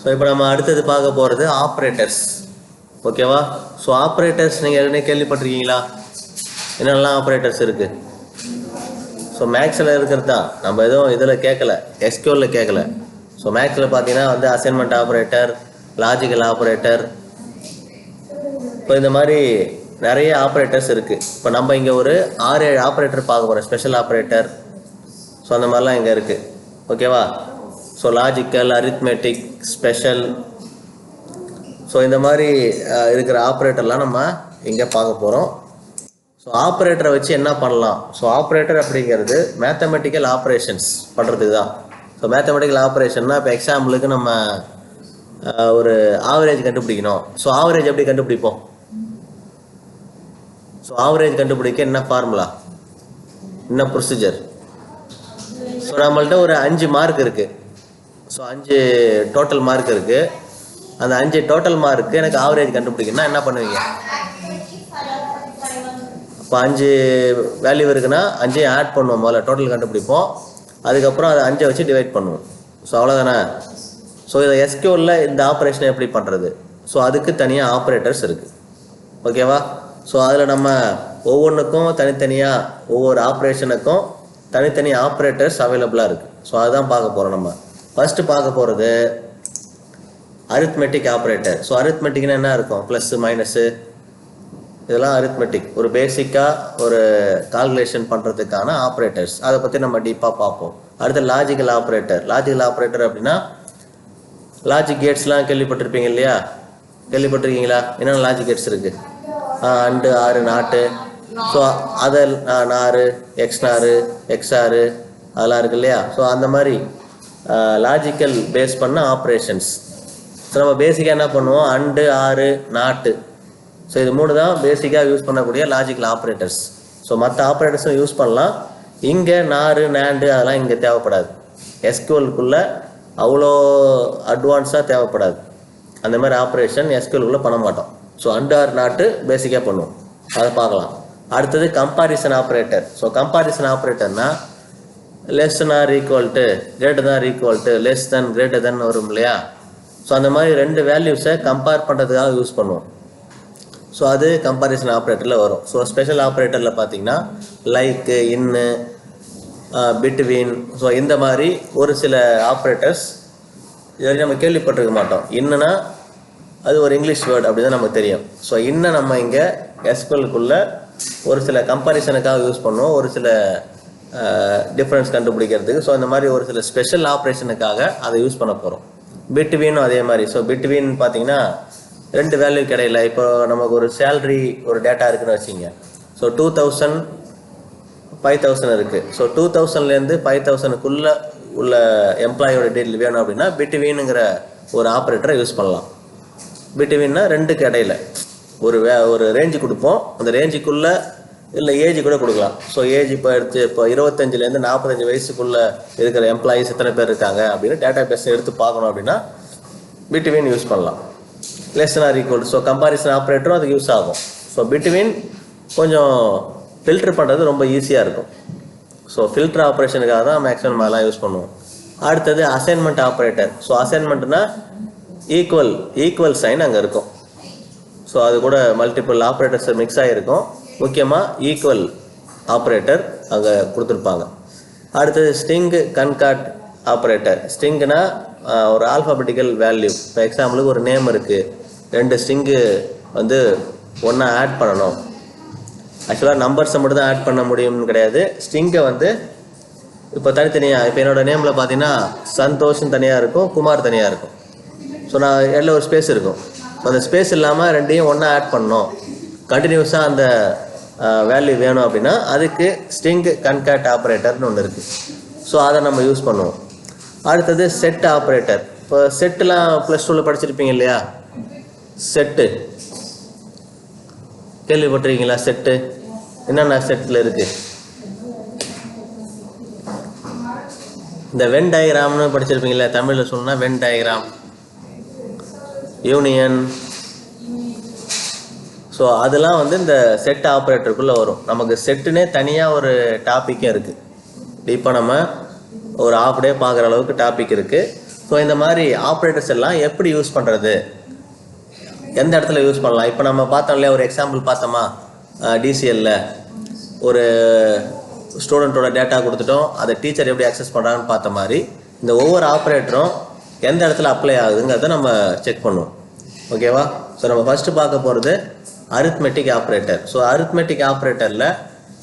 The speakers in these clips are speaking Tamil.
ஸோ இப்போ நம்ம அடுத்தது பார்க்க போகிறது ஆப்ரேட்டர்ஸ் ஓகேவா ஸோ ஆப்ரேட்டர்ஸ் நீங்கள் ஏற்கனவே கேள்விப்பட்டிருக்கீங்களா? என்னெல்லாம் ஆப்ரேட்டர்ஸ் இருக்குது ஸோ மேக்ஸில் இருக்கிறது தான் நம்ம எதுவும் இதில் கேட்கல எஸ்கியூவில் கேட்கல ஸோ மேக்ஸில் பார்த்தீங்கன்னா வந்து அசைன்மெண்ட் ஆப்ரேட்டர் லாஜிக்கல் ஆப்ரேட்டர் இப்போ இந்த மாதிரி நிறைய ஆப்ரேட்டர்ஸ் இருக்குது இப்போ நம்ம இங்கே ஒரு ஆறு ஏழு ஆப்ரேட்டர் பார்க்க போகிறோம் ஸ்பெஷல் ஆப்ரேட்டர் ஸோ அந்த மாதிரிலாம் இங்கே இருக்குது ஓகேவா so logical arithmetic special so இந்த மாதிரி இருக்கிற ஆப்ரேட்டர்லாம் நம்ம இங்கே பார்க்க போகிறோம் ஸோ ஆப்ரேட்டரை வச்சு என்ன பண்ணலாம்? ஸோ ஆப்ரேட்டர் அப்படிங்கிறது மேத்தமெட்டிக்கல் ஆப்ரேஷன்ஸ் பண்ணுறதுக்கு தான் ஸோ மேத்தமெட்டிக்கல் ஆப்ரேஷன்னா இப்போ எக்ஸாம்பிளுக்கு நம்ம ஒரு ஆவரேஜ் கண்டுபிடிக்கணும். ஸோ ஆவரேஜ் எப்படி கண்டுபிடிப்போம்? ஸோ ஆவரேஜ் கண்டுபிடிக்க என்ன ஃபார்முலா என்ன ப்ரொசீஜர் ஸோ நம்மள்ட்ட ஒரு அஞ்சு மார்க் இருக்குது ஸோ அஞ்சு டோட்டல் மார்க் இருக்குது அந்த அஞ்சு டோட்டல் மார்க்கு எனக்கு ஆவரேஜ் கண்டுபிடிக்கணும்னா என்ன பண்ணுவீங்க? இப்போ அஞ்சு வேல்யூ இருக்குன்னா அஞ்சையும் ஆட் பண்ணுவோம் முதல்ல டோட்டல் கண்டுபிடிப்போம். அதுக்கப்புறம் அதை அஞ்சை வச்சு டிவைட் பண்ணுவோம். ஸோ அவ்வளோதானே ஸோ இதை எஸ்கியூவில் இந்த ஆப்ரேஷனை எப்படி பண்ணுறது ஸோ அதுக்கு தனியாக ஆப்ரேட்டர்ஸ் இருக்குது ஓகேவா ஸோ அதில் நம்ம ஒவ்வொன்றுக்கும் தனித்தனியாக ஒவ்வொரு ஆப்ரேஷனுக்கும் தனித்தனி ஆப்ரேட்டர்ஸ் அவைலபிளாக இருக்குது ஸோ அதுதான் பார்க்க போகிறோம் நம்ம. ஃபஸ்ட்டு பார்க்க போகிறது அரித்மெட்டிக் ஆப்ரேட்டர் ஸோ அரித்மெட்டிக்னா என்ன இருக்கும்? ப்ளஸ்ஸு மைனஸு இதெல்லாம் அரித்மெட்டிக் ஒரு பேசிக்காக ஒரு கால்குலேஷன் பண்ணுறதுக்கான ஆப்ரேட்டர்ஸ் அதை பற்றி நம்ம டீப்பாக பார்ப்போம். அடுத்து லாஜிக்கல் ஆப்ரேட்டர் லாஜிக்கல் ஆப்ரேட்டர் அப்படின்னா லாஜிக் கேட்ஸ்லாம் கேள்விப்பட்டிருப்பீங்க இல்லையா? கேள்விப்பட்டிருக்கீங்களா? என்னென்ன லாஜிக் கேட்ஸ் இருக்குது அண்டு ஆறு நாட்டு ஸோ அதை நாறு எக்ஸ் நாறு எக்ஸ் ஆறு அதெல்லாம் இருக்கு இல்லையா? ஸோ அந்த மாதிரி லாஜிக்கல் பேஸ் பண்ண ஆப்ரேஷன்ஸ் ஸோ நம்ம பேசிக்காக என்ன பண்ணுவோம்? அண்டு ஆறு நாட்டு. ஸோ இது மூணு தான் பேசிக்காக யூஸ் பண்ணக்கூடிய லாஜிக்கல் ஆப்ரேட்டர்ஸ் ஸோ மற்ற ஆப்ரேட்டர்ஸும் யூஸ் பண்ணலாம். இங்கே நாறு நேண்டு அதெல்லாம் இங்கே தேவைப்படாது. எஸ்கியூலுக்குள்ளே அவ்வளோ அட்வான்ஸாக தேவைப்படாது. அந்த மாதிரி ஆப்ரேஷன் எஸ்கியூலுக்குள்ளே பண்ண மாட்டோம். ஸோ அண்டு ஆறு நாட்டு பேசிக்காக பண்ணுவோம். அதை பார்க்கலாம். அடுத்தது comparison operator so comparison ஆப்ரேட்டர்னால் less or equal to greater than equal to less than greater than வரும் இல்லையா? ஸோ அந்த மாதிரி ரெண்டு வேல்யூஸை கம்பேர் பண்ணுறதுக்காக யூஸ் பண்ணுவோம். ஸோ அது கம்பாரிசன் ஆப்ரேட்டரில் வரும். ஸோ ஸ்பெஷல் ஆப்ரேட்டரில் பார்த்தீங்கன்னா லைக்கு இன்னு பிட்வீன் ஸோ இந்த மாதிரி ஒரு சில ஆப்ரேட்டர்ஸ் இது நம்ம கேள்விப்பட்டிருக்க மாட்டோம். இன்னுன்னா அது ஒரு இங்கிலீஷ் வேர்டு அப்படி தான் நமக்கு தெரியும். ஸோ இன்னும் நம்ம இங்கே எஸ்குவலுக்குள்ளே ஒரு சில கம்பாரிசனுக்காக யூஸ் பண்ணுவோம். ஒரு சில டிஃப்ரென்ஸ் கண்டுபிடிக்கிறதுக்கு. ஸோ இந்த மாதிரி ஒரு சில ஸ்பெஷல் ஆப்ரேஷனுக்காக அதை யூஸ் பண்ண போகிறோம் பிட்வீனும் அதே மாதிரி. ஸோ பிட்வீன் பார்த்தீங்கன்னா ரெண்டு வேல்யூ கிடையில இப்போ நமக்கு ஒரு சேலரி ஒரு டேட்டா இருக்குன்னு வச்சிங்க. So two thousand five thousand இருக்குது ஸோ டூ தௌசண்ட்லேருந்து ஃபைவ் தௌசண்ட்க்குள்ளே உள்ள எம்ப்ளாயோட டீட்டெயில் வேணும் அப்படின்னா பிட்வீனுங்கிற ஒரு ஆப்ரேட்டரை யூஸ் பண்ணலாம். பிட்வீன்னா ரெண்டுக்கு இடையில. ஒரு வே ஒரு ரேஞ்சு கொடுப்போம். அந்த ரேஞ்சுக்குள்ளே இல்லை ஏஜ் கூட கொடுக்கலாம். ஸோ ஏஜ் இப்போ எடுத்து இப்போ இருபத்தஞ்சிலேருந்து நாற்பத்தஞ்சு வயசுக்குள்ளே இருக்கிற எம்ப்ளாயீஸ் எத்தனை பேர் இருக்காங்க அப்படின்னு டேட்டா பேஸ் எடுத்து பார்க்கணும் அப்படின்னா பிட்வீன் யூஸ் பண்ணலாம். Less or equal so comparison ஆப்ரேட்டரும் அதுக்கு யூஸ் ஆகும். ஸோ பிட்வீன் கொஞ்சம் ஃபில்ட்ரு பண்ணுறது ரொம்ப ஈஸியாக இருக்கும். ஸோ ஃபில்டர் ஆப்ரேஷனுக்காக தான் மேக்ஸிமம் அதெல்லாம் யூஸ் பண்ணுவோம். அடுத்தது அசைன்மெண்ட் ஆப்ரேட்டர் ஸோ அசைன்மெண்ட்னா ஈக்குவல் ஈக்குவல் சைன் அங்கே இருக்கும். ஸோ அது கூட மல்டிபிள் ஆப்ரேட்டர்ஸ் மிக்ஸ் ஆகிருக்கும் முக்கியமாக ஈக்குவல் ஆப்ரேட்டர் அங்கே கொடுத்துருப்பாங்க. அடுத்தது ஸ்டிங் கன்காட் ஆப்ரேட்டர் ஸ்டிங்னா ஒரு ஆல்ஃபாபெட்டிக்கல் வேல்யூ இப்போ எக்ஸாம்பிளுக்கு ஒரு நேம் இருக்குது ரெண்டு ஸ்ட்ரிங்கு வந்து ஒன்றா ஆட் பண்ணணும். ஆக்சுவலாக நம்பர்ஸை மட்டும் தான் ஆட் பண்ண முடியும்னு கிடையாது. ஸ்ட்ரிங்கை வந்து இப்போ தனித்தனியாக இப்போ என்னோட நேமில் பார்த்தீங்கன்னா சந்தோஷம் தனியாக இருக்கும் குமார் தனியாக இருக்கும். ஸோ நான் இடையில ஒரு ஸ்பேஸ் இருக்கும். அந்த ஸ்பேஸ் இல்லாமல் ரெண்டையும் ஒன்றா ஆட் பண்ணணும். கண்டினியூஸாக அந்த வேல்யூ வேணும் அப்படின்னா அதுக்கு ஸ்ட்ரிங் கன்கேட் ஆப்ரேட்டர்னு ஒன்று இருக்குது ஸோ அதை நம்ம யூஸ் பண்ணுவோம். அடுத்தது செட் ஆப்ரேட்டர் இப்போ செட்டுலாம் ப்ளஸ் டூவில் படிச்சிருப்பீங்க இல்லையா? செட்டு கேள்விப்பட்டிருக்கீங்களா செட்டு என்னென்ன செட்டில் இருக்குது இந்த வென் டயக்ராம்னு படிச்சிருப்பீங்களா தமிழில் சொன்னால் வென் டயக்ராம் யூனியன் ஸோ அதெல்லாம் வந்து இந்த செட் ஆப்ரேட்டருக்குள்ளே வரும். நமக்கு செட்டுனே தனியாக ஒரு டாப்பிக்கும் இருக்குது இப்போ நம்ம ஒரு ஆஃப் டே பார்க்குற அளவுக்கு டாபிக் இருக்குது ஸோ இந்த மாதிரி ஆப்ரேட்டர்ஸ் எல்லாம் எப்படி யூஸ் பண்ணுறது எந்த இடத்துல யூஸ் பண்ணலாம்? இப்போ நம்ம பார்த்தோம் இல்லையா ஒரு எக்ஸாம்பிள் பார்த்தோமா? டிசிஎல்ல ஒரு ஸ்டூடெண்ட்டோட டேட்டா கொடுத்துட்டோம். அதை டீச்சர் எப்படி அக்சஸ் பண்ணுறாங்கன்னு பார்த்த மாதிரி இந்த ஒவ்வொரு ஆப்ரேட்டரும் எந்த இடத்துல அப்ளை ஆகுதுங்கிறத நம்ம செக் பண்ணுவோம். ஓகேவா ஸோ நம்ம ஃபஸ்ட்டு பார்க்க போகிறது அரித்மெட்டிக் ஆப்ரேட்டர் ஸோ அரித்மெட்டிக் ஆப்ரேட்டரில்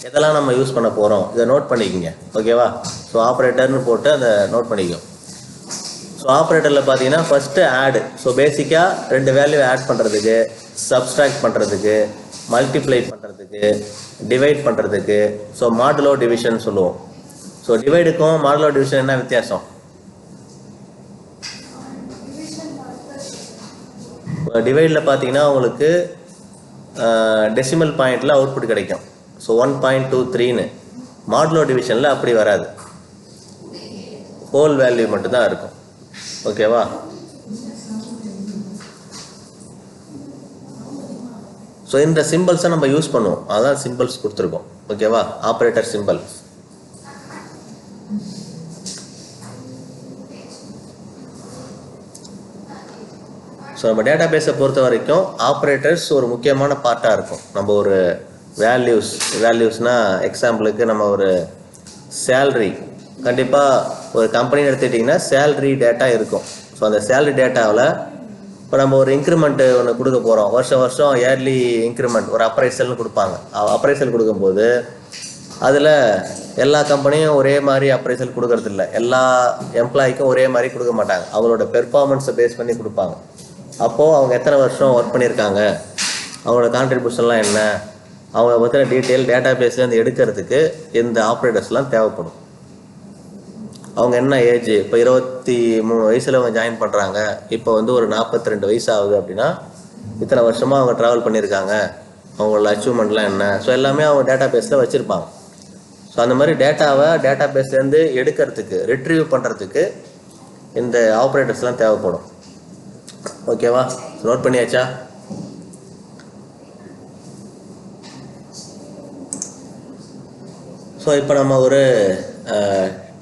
எதெல்லாம் நம்ம யூஸ் பண்ண போகிறோம் இதை நோட் பண்ணிக்கோங்க. ஓகேவா ஸோ ஆப்ரேட்டர்னு போட்டு அதை நோட் பண்ணிக்கோ. ஸோ ஆப்ரேட்டரில் பார்த்தீங்கன்னா ஃபஸ்ட்டு ஆடு ஸோ பேசிக்காக ரெண்டு வேல்யூ ஆட் பண்ணுறதுக்கு சப்ஸ்ட்ராக்ட் பண்ணுறதுக்கு மல்டிப்ளை பண்ணுறதுக்கு டிவைட் பண்ணுறதுக்கு ஸோ மாடுலோ டிவிஷன் சொல்லுவோம். ஸோ டிவைடுக்கும் மாடுலோ டிவிஷன் என்ன வித்தியாசம்? டிவைடில் பார்த்தீங்கன்னா உங்களுக்கு டெசிமல் பாயிண்டில் அவுட்புட் கிடைக்கும். ஸோ ஒன் பாயிண்ட் டூ த்ரீன்னு மாடுலோ டிவிஷனில் அப்படி வராது. ஹோல் வேல்யூ மட்டும்தான் இருக்கும். ஓகேவா ஸோ இந்த சிம்பிள்ஸை நம்ம யூஸ் பண்ணுவோம். அதான் சிம்பிள்ஸ் கொடுத்துருக்கோம். ஓகேவா ஆப்ரேட்டர் சிம்பிள்ஸ் ஸோ நம்ம டேட்டா பேஸை பொறுத்த வரைக்கும் ஆப்ரேட்டர்ஸ் ஒரு முக்கியமான பார்ட்டாக இருக்கும். நம்ம ஒரு வேல்யூஸ் வேல்யூஸ்னால் எக்ஸாம்பிளுக்கு நம்ம ஒரு சேல்ரி கண்டிப்பாக ஒரு கம்பெனி எடுத்துக்கிட்டிங்கன்னா சேல்ரி டேட்டா இருக்கும். ஸோ அந்த சேல்ரி டேட்டாவில் இப்போ நம்ம ஒரு இன்க்ரிமெண்ட்டு ஒன்று கொடுக்க போகிறோம் வருஷம் வருஷம் இயர்லி இன்க்ரிமெண்ட் ஒரு அப்ரைசல்னு கொடுப்பாங்க. அப்ரைசல் கொடுக்கும்போது அதில் எல்லா கம்பெனியும் ஒரே மாதிரி அப்ரைசல் கொடுக்கறதில்ல. எல்லா எம்ப்ளாய்க்கும் ஒரே மாதிரி கொடுக்க மாட்டாங்க. அவங்களோட பெர்ஃபார்மன்ஸை பேஸ் பண்ணி கொடுப்பாங்க. அப்போது அவங்க எத்தனை வருஷம் ஒர்க் பண்ணியிருக்காங்க? அவங்களோட கான்ட்ரிபியூஷன்லாம் என்ன? அவங்கள பற்றின டீட்டெயில் டேட்டா பேஸ்லேருந்து எடுக்கிறதுக்கு இந்த ஆப்ரேட்டர்ஸ்லாம் தேவைப்படும்? அவங்க என்ன ஏஜ் இப்போ இருபத்தி மூணு வயசில் அவங்க ஜாயின் பண்ணுறாங்க இப்போ வந்து ஒரு நாற்பத்தி ரெண்டு வயசு ஆகுது அப்படின்னா இத்தனை வருஷமாக அவங்க ட்ராவல் பண்ணியிருக்காங்க. அவங்களோட அச்சீவ்மெண்ட்லாம் என்ன? ஸோ எல்லாமே அவங்க டேட்டா பேஸில் வச்சுருப்பாங்க. ஸோ அந்த மாதிரி டேட்டாவை டேட்டா பேஸ்லேருந்து எடுக்கிறதுக்கு ரிட்ரீவ் பண்ணுறதுக்கு இந்த ஆப்ரேட்டர்ஸ்லாம் தேவைப்படும். ஓகேவா? நோட் பண்ணியாச்சா? ஸோ இப்போ நம்ம ஒரு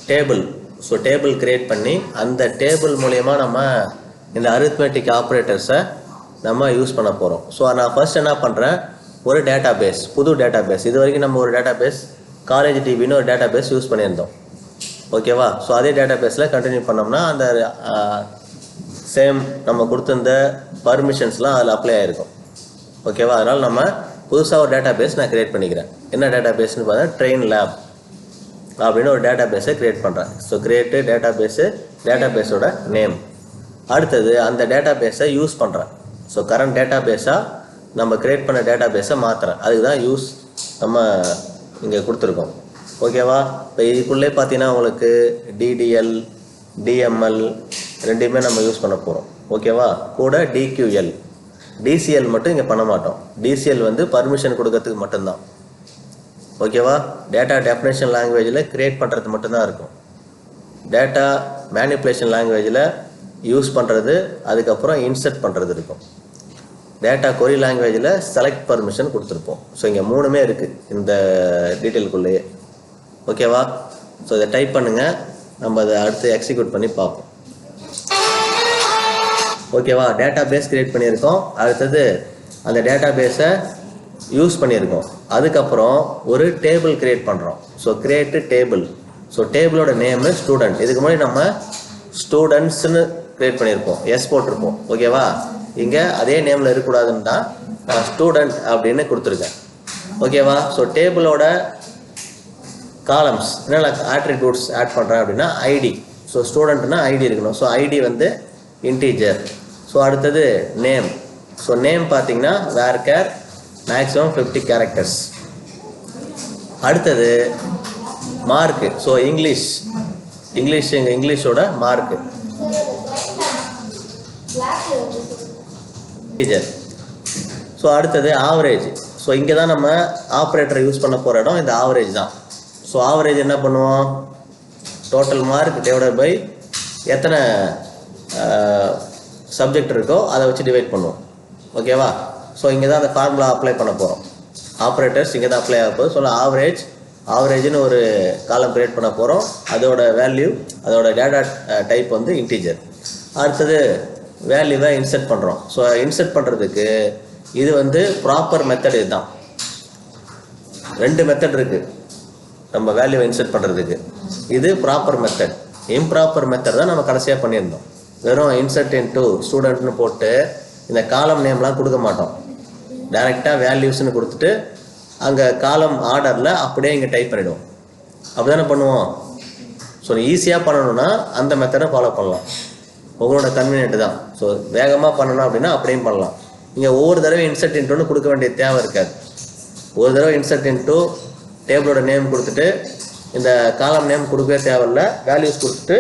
டேபிள் ஸோ டேபிள் கிரியேட் பண்ணி அந்த டேபிள் மூலயமா நம்ம இந்த அரித்மெட்டிக் ஆப்ரேட்டர்ஸை நம்ம யூஸ் பண்ண போகிறோம் ஸோ நான் ஃபர்ஸ்ட் என்ன பண்ணுறேன் ஒரு டேட்டா பேஸ் புது டேட்டா பேஸ் இது வரைக்கும் நம்ம ஒரு டேட்டா பேஸ் காலேஜ் டிவின்னு ஒரு டேட்டா பேஸ் யூஸ் பண்ணியிருந்தோம். ஓகேவா? ஸோ அதே டேட்டா பேஸில் கண்டினியூ பண்ணோம்னா அந்த சேம் நம்ம கொடுத்துருந்த பர்மிஷன்ஸ்லாம் அதில் அப்ளை ஆகிருக்கும் ஓகேவா அதனால் நம்ம புதுசாக ஒரு டேட்டா பேஸ் நான் கிரியேட் பண்ணிக்கிறேன். என்ன டேட்டா பேஸ்னு பார்த்தா ட்ரெயின் லேப் அப்படின்னு ஒரு டேட்டா பேஸை கிரியேட் பண்ணுறேன் so create database data பேஸோட நேம் அடுத்தது அந்த டேட்டா பேஸை யூஸ் பண்ணுறேன் ஸோ கரண்ட் டேட்டா பேஸாக நம்ம கிரியேட் பண்ண டேட்டா பேஸை மாற்றுறேன் அதுக்கு தான் யூஸ் நம்ம இங்கே கொடுத்துருக்கோம். ஓகேவா இப்போ இதுக்குள்ளே பார்த்தீங்கன்னா உங்களுக்கு டிடிஎல் டிஎம்எல் ரெண்டையுமே நம்ம யூஸ் பண்ண போகிறோம் ஓகேவா கூட டிக்யூஎல் டிசிஎல் மட்டும் இங்கே பண்ண மாட்டோம். டிசிஎல் வந்து பர்மிஷன் கொடுக்கறதுக்கு மட்டும்தான். ஓகேவா டேட்டா டெஃபினேஷன் லாங்குவேஜில் க்ரியேட் பண்ணுறது மட்டும்தான் இருக்கும். டேட்டா மேனிப்புலேஷன் லாங்குவேஜில் யூஸ் பண்ணுறது அதுக்கப்புறம் இன்சர்ட் பண்ணுறது இருக்கும். டேட்டா கொரி லாங்குவேஜில் செலக்ட் பர்மிஷன் கொடுத்துருப்போம். ஸோ இங்கே மூணுமே இருக்குது இந்த டீட்டெயிலுக்குள்ளேயே ஓகேவா ஸோ இதை டைப் பண்ணுங்கள் நம்ம அதை அடுத்து எக்ஸிக்யூட் பண்ணி பார்ப்போம். ஓகேவா? டேட்டா பேஸ் கிரியேட் பண்ணியிருக்கோம். அடுத்தது அந்த டேட்டா பேஸை யூஸ் பண்ணியிருக்கோம். அதுக்கப்புறம் ஒரு டேபிள் கிரியேட் பண்ணுறோம் ஸோ கிரியேட்டு டேபிள் ஸோ டேபிளோட நேமு ஸ்டூடெண்ட் இதுக்கு முன்னாடி நம்ம ஸ்டூடெண்ட்ஸ்னு கிரியேட் பண்ணியிருப்போம். எஸ் போட்டிருப்போம். ஓகேவா? இங்கே அதே நேமில் இருக்கக்கூடாதுன்னு தான் நான் ஸ்டூடெண்ட் அப்படின்னு கொடுத்துருக்கேன். ஓகேவா? ஸோ டேபிளோட காலம்ஸ் என்னென்ன ஆட்ரிபியூட்ஸ் ஆட் பண்ணுறேன் அப்படின்னா ஐடி ஸோ ஸ்டூடெண்ட்னா ஐடி இருக்கணும். ஸோ ஐடி வந்து இன்டீஜர் ஸோ அடுத்தது நேம் ஸோ நேம் பார்த்தீங்கன்னா வேர் கேர் மேக்ஸிமம் ஃபிஃப்டி கேரக்டர்ஸ் அடுத்தது மார்க்கு ஸோ இங்கிலீஷ் இங்கிலீஷ் எங்கள் இங்கிலீஷோட மார்க்கு டீச்சர் ஸோ அடுத்தது ஆவரேஜ் ஸோ இங்கே தான் நம்ம ஆப்ரேட்டரை யூஸ் பண்ண போகிற இடம் இந்த ஆவரேஜ் தான். ஸோ ஆவரேஜ் என்ன பண்ணுவோம்? டோட்டல் மார்க் டிவைடட் பை எத்தனை சப்ஜெக்ட் இருக்கோ அதை வச்சு டிவைட் பண்ணுவோம். ஓகேவா ஸோ இங்கே தான் அந்த ஃபார்முலா அப்ளை பண்ண போகிறோம் ஆப்ரேட்டர்ஸ் இங்கே தான் அப்ளை ஆக போகுது. ஸோ ஆவரேஜ் ஆவரேஜ்னு ஒரு காலம் கிரியேட் பண்ண போகிறோம் அதோட வேல்யூ அதோட டேட்டா டைப் uh, வந்து இன்டீஜர் அடுத்தது வேல்யூவை இன்சர்ட் பண்ணுறோம் ஸோ இன்சர்ட் பண்ணுறதுக்கு இது வந்து ப்ராப்பர் மெத்தட் இதுதான். ரெண்டு மெத்தட் இருக்குது நம்ம வேல்யூவை இன்சர்ட் பண்ணுறதுக்கு இது ப்ராப்பர் மெத்தட் இம்ப்ராப்பர் மெத்தட் தான் நம்ம கடைசியாக பண்ணியிருந்தோம். வெறும் இன்சர்ட் இன் டூ ஸ்டூடெண்ட்னு போட்டு இந்த காலம் நேம்லாம் கொடுக்க மாட்டோம். டைரெக்டாக வேல்யூஸ்னு கொடுத்துட்டு அங்கே காலம் ஆர்டரில் அப்படியே இங்கே டைப் பண்ணிவிடுவோம் அப்படி தானே பண்ணுவோம் ஸோ ஈஸியாக பண்ணணும்னா அந்த மெத்தடை ஃபாலோ பண்ணலாம். உங்களோட கன்வீனியன்ட் தான். ஸோ வேகமாக பண்ணணும் அப்படின்னா அப்படியும் பண்ணலாம். இங்கே ஒவ்வொரு தடவை இன்சர்ட் இன்ட்டுன்னு கொடுக்க வேண்டிய தேவை இருக்காது. ஒரு தடவை இன்சர்ட் இன்ட்டு டேபிளோட நேம் கொடுத்துட்டு இந்த காலம் நேம் கொடுக்கவே தேவையில்ல வேல்யூஸ் கொடுத்துட்டு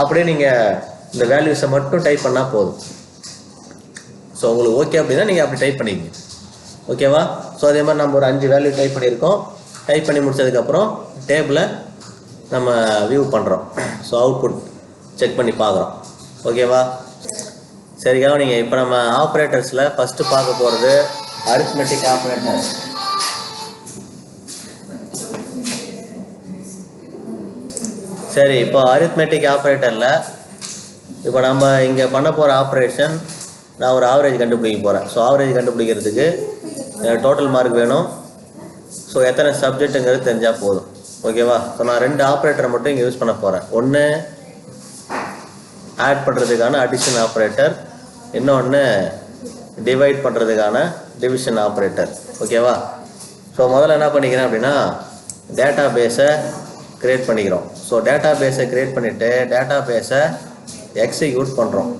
அப்படியே நீங்கள் இந்த வேல்யூஸை மட்டும் டைப் பண்ணால் போதும். ஸோ உங்களுக்கு ஓகே அப்படின்னா நீங்கள் அப்படி டைப் பண்ணிக்கங்க. ஓகேவா ஸோ அதே மாதிரி நம்ம ஒரு அஞ்சு வேல்யூ டைப் பண்ணியிருக்கோம். டைப் பண்ணி முடிச்சதுக்கப்புறம் டேபிளை நம்ம வியூ பண்ணுறோம் ஸோ அவுட்புட் செக் பண்ணி பார்க்குறோம். ஓகேவா சரி நீங்கள் இப்போ நம்ம ஆப்ரேட்டர்ஸில் ஃபஸ்ட்டு பார்க்க போகிறது அரித்மெட்டிக் ஆப்ரேட்டர் சரி இப்போ அரித்மெட்டிக் ஆப்ரேட்டரில் இப்போ நம்ம இங்கே பண்ண போகிற ஆப்ரேஷன் நான் ஒரு ஆவரேஜ் கண்டுபிடிக்க போகிறேன் ஸோ ஆவரேஜ் கண்டுபிடிக்கிறதுக்கு டோட்டல் மார்க் வேணும். ஸோ எத்தனை சப்ஜெக்ட்டுங்கிறது தெரிஞ்சால் போதும். ஓகேவா ஸோ நான் ரெண்டு ஆப்ரேட்டரை மட்டும் இங்கே யூஸ் பண்ண போகிறேன் ஒன்று ஆட் பண்ணுறதுக்கான அடிஷன் ஆப்ரேட்டர் இன்னொன்று டிவைட் பண்ணுறதுக்கான டிவிஷன் ஆப்ரேட்டர் ஓகேவா ஸோ முதல்ல என்ன பண்ணிக்கிறேன் அப்படின்னா டேட்டா பேஸை க்ரியேட் பண்ணிக்கிறோம். ஸோ டேட்டா பேஸை க்ரியேட் பண்ணிவிட்டு டேட்டா பேஸை எக்ஸிக்யூட் பண்ணுறோம்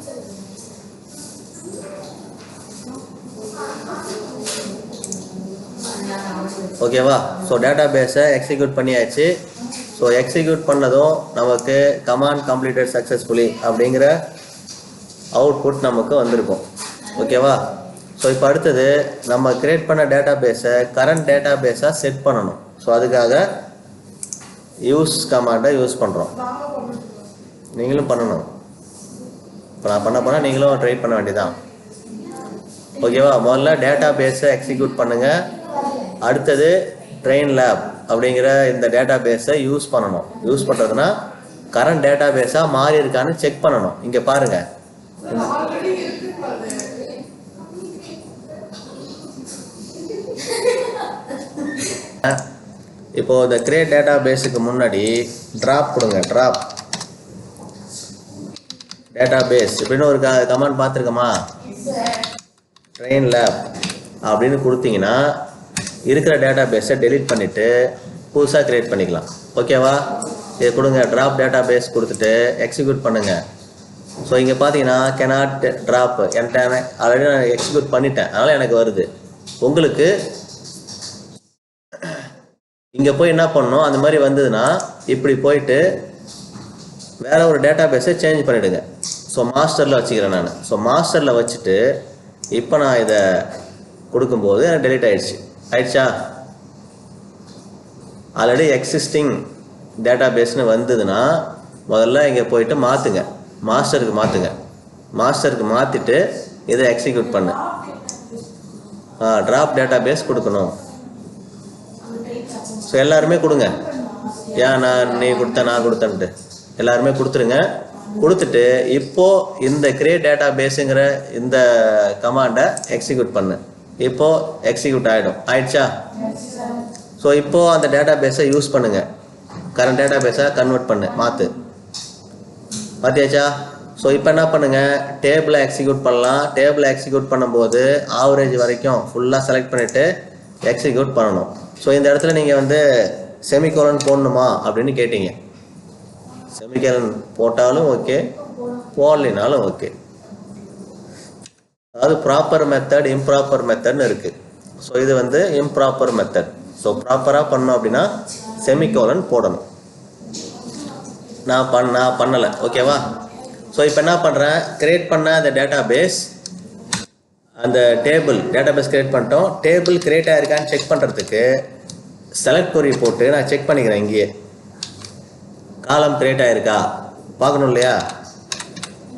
ஓகேவா ஸோ டேட்டா பேஸை எக்ஸிக்யூட் பண்ணியாச்சு. ஸோ எக்ஸிக்யூட் பண்ணதும் நமக்கு கமாண்ட் கம்ப்ளீட்டட் சக்ஸஸ்ஃபுல்லி அப்படிங்கிற அவுட்புட் நமக்கு வந்திருக்கும். ஓகேவா ஸோ இப்போ அடுத்தது நம்ம கிரியேட் பண்ண டேட்டா பேஸை கரண்ட் டேட்டா பேஸாக செட் பண்ணணும். ஸோ அதுக்காக யூஸ் கமாண்டை யூஸ் பண்ணுறோம் நீங்களும் பண்ணணும். இப்போ நான் பண்ண போனால் நீங்களும் ட்ரை பண்ண வேண்டியதான் ஓகேவா முதல்ல டேட்டா பேஸை எக்ஸிக்யூட் பண்ணுங்கள் அடுத்தது ட்ரெயின் லேப் அப்படிங்கிற இந்த டேட்டா பேஸை யூஸ் பண்ணணும். யூஸ் பண்ணுறதுனா கரண்ட் டேட்டா பேஸாக மாறி இருக்கான்னு செக் பண்ணணும். இங்கே பாருங்கள் இப்போ இந்த கிரியேட் டேட்டா பேஸுக்கு முன்னாடி ட்ராப் கொடுங்க ட்ராப் டேட்டா பேஸ் இப்படின்னு ஒரு கமாண்ட் பார்த்துருக்கோமா? ட்ரெயின் லேப் அப்படின்னு கொடுத்தீங்கன்னா இருக்கிற டேட்டா பேஸை டெலீட் பண்ணிவிட்டு புதுசாக க்ரியேட் பண்ணிக்கலாம் ஓகேவா இதை கொடுங்க. ட்ராப் டேட்டா பேஸ் கொடுத்துட்டு எக்ஸிக்யூட் பண்ணுங்கள் ஸோ இங்கே பார்த்தீங்கன்னா கெனாட் ட்ராப் என்கிட்ட ஆல்ரெடி நான் எக்ஸிக்யூட் பண்ணிட்டேன். அதனால் எனக்கு வருது. உங்களுக்கு இங்கே போய் என்ன பண்ணணும்? அந்த மாதிரி வந்ததுன்னா இப்படி போயிட்டு வேற ஒரு டேட்டா பேஸை சேஞ்ச் பண்ணிவிடுங்க ஸோ மாஸ்டரில் வச்சுக்கிறேன் நான். ஸோ மாஸ்டரில் வச்சுட்டு இப்போ நான் இதை கொடுக்கும்போது எனக்கு டெலிட் ஆகிடுச்சு ஆயிடுச்சா? ஆல்ரெடி எக்ஸிஸ்டிங் டேட்டா பேஸ்னு வந்ததுன்னா முதல்ல இங்கே போயிட்டு மாற்றுங்க மாஸ்டருக்கு மாற்றுங்க மாஸ்டருக்கு மாற்றிட்டு இதை எக்ஸிக்யூட் பண்ணு. ஆ ட்ராப் டேட்டா பேஸ் கொடுக்கணும். ஸோ எல்லாருமே கொடுங்க. ஏன் நான் நீ கொடுத்த நான் கொடுத்தேன்ட்டு. எல்லாருமே கொடுத்துருங்க. கொடுத்துட்டு இப்போ இந்த கிரியேட் டேட்டா பேஸுங்கிற இந்த கமாண்டை எக்ஸிக்யூட் பண்ணு. இப்போ எக்ஸிக்யூட் ஆகிடும் ஆயிடுச்சா? ஸோ இப்போ அந்த டேட்டா பேஸை யூஸ் பண்ணுங்க. கரண்ட் டேட்டா பேஸை கன்வெர்ட் பண்ணு. மாற்று பார்த்தியாச்சா ஸோ இப்போ என்ன பண்ணுங்க? டேபிளை எக்ஸிக்யூட் பண்ணலாம். டேபிளை எக்ஸிக்யூட் பண்ணும்போது ஆவரேஜ் வரைக்கும் ஃபுல்லாக செலக்ட் பண்ணிவிட்டு எக்ஸிக்யூட் பண்ணணும். ஸோ இந்த இடத்துல நீங்கள் வந்து செமிகோலன் போடணுமா அப்படின்னு கேட்டீங்க. செமிகலன் போட்டாலும் ஓகே போடலினாலும் ஓகே அதாவது ப்ராப்பர் மெத்தட் இம்ப்ராப்பர் மெத்தட்னு இருக்குது ஸோ இது வந்து இம்ப்ராப்பர் மெத்தட் ஸோ ப்ராப்பராக பண்ணோம் அப்படின்னா செமிகோலன் போடணும். நான் பண்ண நான் பண்ணலை. ஓகேவா ஸோ இப்போ என்ன பண்ணுறேன் கிரியேட் பண்ண அந்த டேட்டா பேஸ் அந்த டேபிள் டேட்டா பேஸ் கிரியேட் பண்ணிட்டோம். டேபிள் கிரியேட் ஆயிருக்கான்னு செக் பண்ணுறதுக்கு செலக்ட் கொரி போட்டு நான் செக் பண்ணிக்கிறேன் இங்கேயே. காலம் கிரியேட் ஆயிருக்கா? பார்க்கணும் இல்லையா?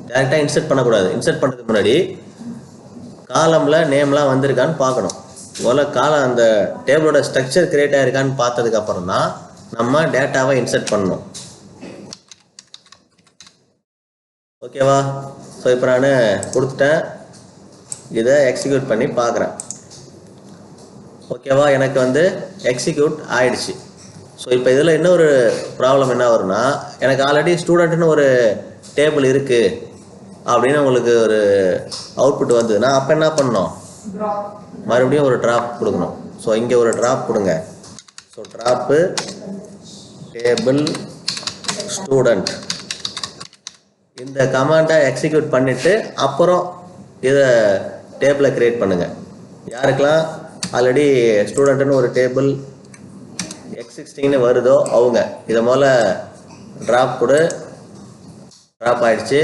டேரெக்டாக இன்சர்ட் பண்ணக்கூடாது. இன்சர்ட் பண்ணுறதுக்கு முன்னாடி காலமில் நேம்லாம் வந்திருக்கான்னு பார்க்கணும். முதல்ல காலம் அந்த டேபிளோட ஸ்ட்ரக்சர் கிரியேட் ஆயிருக்கான்னு பார்த்ததுக்கப்புறம் தான் நம்ம டேட்டாவை இன்சர்ட் பண்ணணும். ஓகேவா ஸோ இப்போ நான் கொடுத்துட்டேன். இதை எக்ஸிக்யூட் பண்ணி பார்க்குறேன். ஓகேவா எனக்கு வந்து எக்ஸிக்யூட் ஆயிடுச்சு. ஸோ இப்போ இதில் இன்னொரு ப்ராப்ளம் என்ன வரும்னா எனக்கு ஆல்ரெடி ஸ்டூடெண்ட்டுன்னு ஒரு டேபிள் இருக்குது அப்படின்னு உங்களுக்கு ஒரு அவுட்புட் வந்ததுன்னா அப்போ என்ன பண்ணணும்? மறுபடியும் ஒரு ட்ராப் கொடுக்கணும். ஸோ இங்கே ஒரு ட்ராப் கொடுங்க. ஸோ ட்ராப்பு டேபிள் ஸ்டூடெண்ட் இந்த கமாண்டை எக்ஸிக்யூட் பண்ணிவிட்டு அப்புறம் இதை டேபிளை க்ரியேட் பண்ணுங்கள் யாருக்கெல்லாம் ஆல்ரெடி ஸ்டூடெண்ட்டுன்னு ஒரு டேபிள் சிக்ஸ்டீன்னு வருதோ அவங்க. இதை முதல்ல ட்ராப் கூட. ட்ராப் ஆகிடுச்சு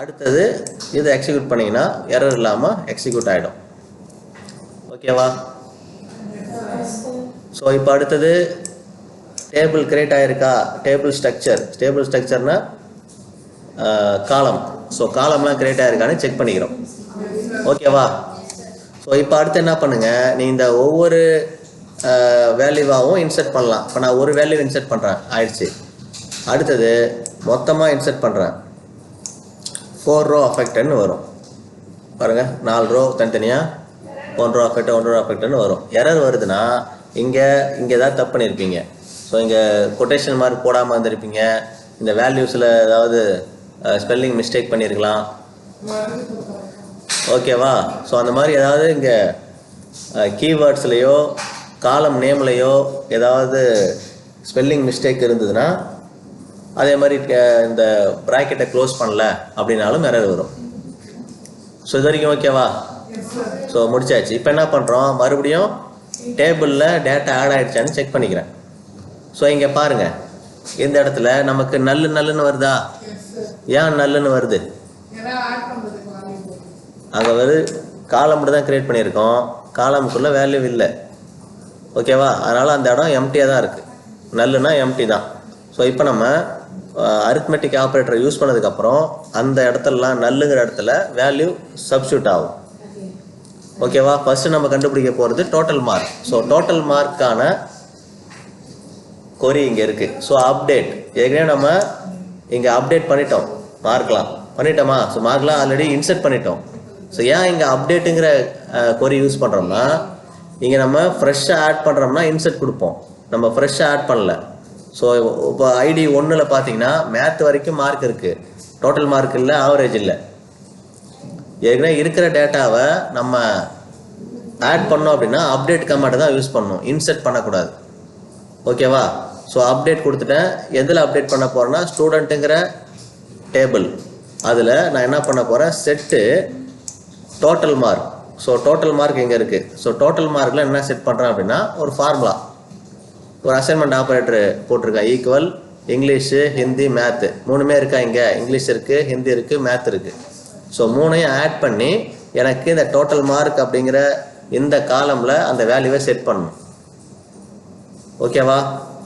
அடுத்தது இதை எக்ஸிக்யூட் பண்ணிங்கன்னா எரர் இல்லாமல் எக்ஸிக்யூட் ஆகிடும் ஓகேவா ஸோ இப்போ அடுத்தது டேபிள் கிரியேட் ஆகிருக்கா டேபிள் ஸ்ட்ரக்சர் டேபிள் ஸ்ட்ரக்சர்னா காலம் ஸோ காலம்லாம் கிரியேட் ஆகிருக்கான்னு செக் பண்ணிக்கிறோம். ஓகேவா ஸோ இப்போ அடுத்து என்ன பண்ணுங்கள் நீ இந்த ஒவ்வொரு வேல்யூவாகவும் இன்சர்ட் பண்ணலாம். இப்போ நான் ஒரு வேல்யூ இன்சர்ட் பண்ணுறேன் ஆயிடுச்சு. அடுத்தது மொத்தமாக இன்சர்ட் பண்ணுறேன் ஃபோர் ரோ அஃபெக்டட்னு வரும். பாருங்க நாலு ரோ தனித்தனியாக one row affect one row அஃபெக்ட்னு வரும். எரர் வருதுன்னா இங்கே இங்கே ஏதாவது தப்பு பண்ணியிருப்பீங்க ஸோ இங்கே கொட்டேஷன் மார்க் போடாமல் இருந்திருப்பீங்க இந்த வேல்யூஸில் ஏதாவது ஸ்பெல்லிங் மிஸ்டேக் பண்ணியிருக்கலாம் ஓகேவா ஸோ அந்த மாதிரி ஏதாவது இங்கே கீவேர்ட்ஸ்லேயோ காலம் நேம்லையோ ஏதாவது ஸ்பெல்லிங் மிஸ்டேக் இருந்ததுன்னா அதே மாதிரி இந்த ப்ராக்கெட்டை க்ளோஸ் பண்ணல அப்படின்னாலும் எரர் வரும். ஸோ இது வரைக்கும் ஓகேவா ஸோ முடிச்சாச்சு. இப்போ என்ன பண்ணுறோம் மறுபடியும் டேபிளில் டேட்டா ஆட் ஆகிடுச்சான்னு செக் பண்ணிக்கிறேன். ஸோ இங்கே பாருங்கள் இந்த இடத்துல? நமக்கு நல்லு நல்லுன்னு வருதா? ஏன் நல்லுன்னு வருது? அங்கே வந்து காலம் மட்டும் தான் கிரியேட் பண்ணியிருக்கோம். காலமுக்குள்ளே வேல்யூ இல்லை. ஓகேவா? அதனால் அந்த இடம் எம்டியாக தான் இருக்குது நல்லுனா எம்டி தான். ஸோ இப்போ நம்ம அரித்மெட்டிக் ஆப்ரேட்டரை யூஸ் பண்ணதுக்கப்புறம் அந்த இடத்துலலாம் நல்லுங்கிற இடத்துல வேல்யூ சப்ஸ்டியூட் ஆகும். ஓகேவா? ஃபஸ்ட்டு நம்ம கண்டுபிடிக்க போகிறது டோட்டல் மார்க் ஸோ டோட்டல் மார்க்கான கொரி இங்கே இருக்குது ஸோ அப்டேட் ஏற்கனவே நம்ம இங்கே அப்டேட் பண்ணிட்டோம். மார்க்லாம். பண்ணிட்டோமா? ஸோ மார்க்லாம் ஆல்ரெடி இன்செர்ட் பண்ணிட்டோம். ஸோ ஏன் இங்கே அப்டேட்டுங்கிற கொரி யூஸ் பண்ணுறோம்னா இங்கே நம்ம ஃப்ரெஷ்ஷாக ஆட் பண்ணுறோம்னா இன்செர்ட் கொடுப்போம். நம்ம ஃப்ரெஷ்ஷாக ஆட் பண்ணல. ஸோ இப்போ ஐடி ஒன்றில் பார்த்தீங்கன்னா மேத் வரைக்கும் மார்க் இருக்குது டோட்டல் மார்க் இல்லை ஆவரேஜ் இல்லை. ஏற்கனவே இருக்கிற டேட்டாவை நம்ம ஆட் பண்ணோம் அப்படின்னா அப்டேட் கமாண்டை தான் யூஸ் பண்ணணும். இன்செர்ட் பண்ணக்கூடாது. ஓகேவா ஸோ அப்டேட் கொடுத்துட்டேன். எதில் அப்டேட் பண்ண போகிறேன்னா ஸ்டூடெண்ட்டுங்கிற டேபிள் அதில் நான் என்ன பண்ண போகிறேன் set total mark so total mark எங்கே இருக்குது ஸோ டோட்டல் மார்க்கில் என்ன செட் பண்ணுறேன் அப்படின்னா ஒரு ஃபார்முலா ஒரு அசைன்மெண்ட் ஆப்ரேட்டர் போட்டிருக்கேன். ஈக்குவல் இங்கிலீஷு ஹிந்தி மேத்து மூணுமே இருக்கா இங்கே? இங்கிலீஷ் இருக்குது ஹிந்தி இருக்குது மேத் இருக்குது ஸோ மூணையும் ஆட் பண்ணி எனக்கு இந்த டோட்டல் மார்க் அப்படிங்கிற இந்த காலமில் அந்த வேல்யூவை செட் பண்ணணும். ஓகேவா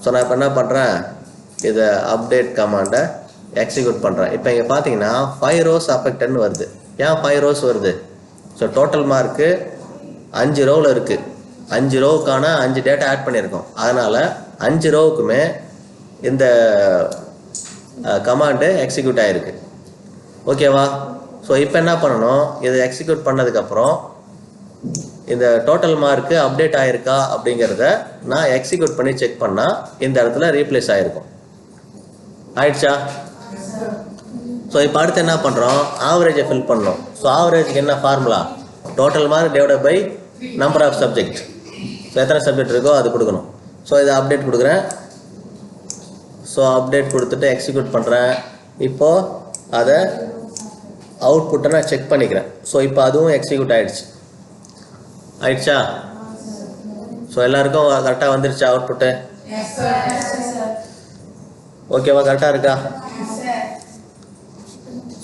ஸோ நான் இப்போ என்ன பண்ணுறேன் இதை அப்டேட் கமாண்டை எக்ஸிக்யூட் பண்ணுறேன் இப்போ இங்கே பார்த்தீங்கன்னா ஃபைவ் ரோஸ் அஃபெக்டட்னு வருது. ஏன் ஃபைவ் ரோஸ் வருது? ஸோ டோட்டல் மார்க்கு அஞ்சு ரோவில் இருக்குது அஞ்சு ரோவுக்கான அஞ்சு டேட்டா ஆட் பண்ணியிருக்கோம். அதனால் அஞ்சு ரோவுக்குமே இந்த கமாண்டு எக்ஸிக்யூட் ஆகிருக்கு ஓகேவா ஸோ இப்போ என்ன பண்ணணும்? இதை எக்ஸிக்யூட் பண்ணதுக்கப்புறம் இந்த டோட்டல் மார்க்கு அப்டேட் ஆகிருக்கா அப்படிங்கிறத நான் எக்ஸிக்யூட் பண்ணி செக் பண்ணால் இந்த இடத்துல ரீப்ளேஸ் ஆகிருக்கும் ஆயிடுச்சா? ஸோ இப்போ அடுத்து என்ன பண்ணுறோம் ஆவரேஜை ஃபில் பண்ணோம் ஸோ ஆவரேஜ்க்கு என்ன formula total mark divide by number of subject so எத்தனை சப்ஜெக்ட் இருக்கோ அது கொடுக்கணும். ஸோ இதை அப்டேட் கொடுக்குறேன். ஸோ அப்டேட் கொடுத்துட்டு எக்ஸிக்யூட் பண்ணுறேன் இப்போது அதை அவுட்புட்டை நான் செக் பண்ணிக்கிறேன். ஸோ இப்போ அதுவும் எக்ஸிக்யூட் ஆயிடுச்சு. ஆயிடுச்சா? ஸோ எல்லாருக்கும் கரெக்டாக வந்துருச்சா அவுட்புட்டு ஓகேவா கரெக்டாக இருக்கா?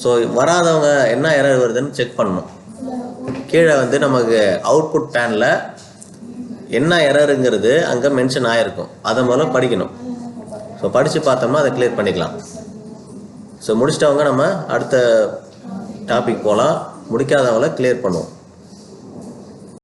ஸோ வராதவங்க என்ன எரர் வருதுன்னு செக் பண்ணணும். கீழே வந்து நமக்கு அவுட்புட் பேனில் என்ன எரருங்கிறது அங்கே மென்ஷன் ஆகிருக்கும் அதை முதல்ல படிக்கணும். ஸோ படித்து பார்த்தோம்னா அதை கிளியர் பண்ணிக்கலாம். ஸோ முடிச்சிட்டவங்க நம்ம அடுத்த டாபிக் போகலாம் முடிக்காதவங்கள கிளியர் பண்ணுவோம்.